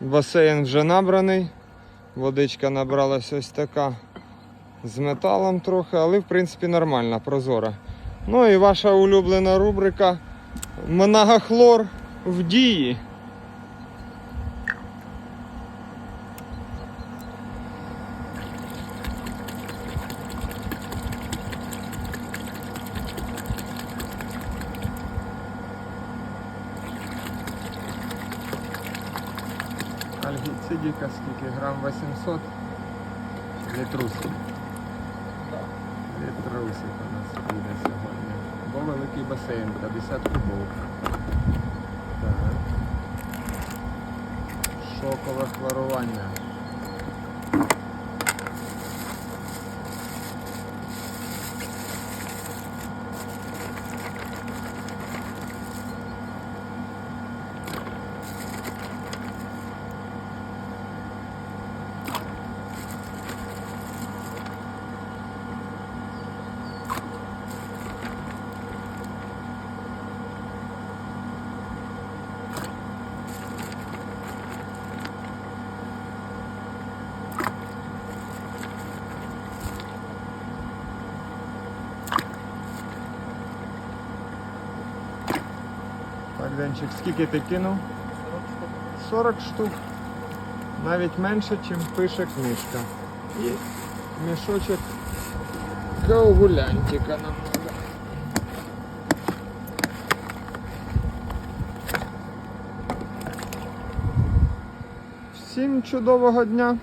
Басейн вже набраний. Водичка набралась ось така з металом трохи, але в принципі нормальна, прозора. Ну і ваша улюблена рубрика Многохлор в дії. Альгіцидіка скільки? Грам 800 літрусів. Літрусів у нас буде сьогодні. Бо великий басейн, 50 кубов. Так. Шокове хлорування. Так, Денчик, скільки ти кинув? 40 штук. Навіть менше, ніж пише книжка. І мішочок коагулянтика нам треба. Всім чудового дня!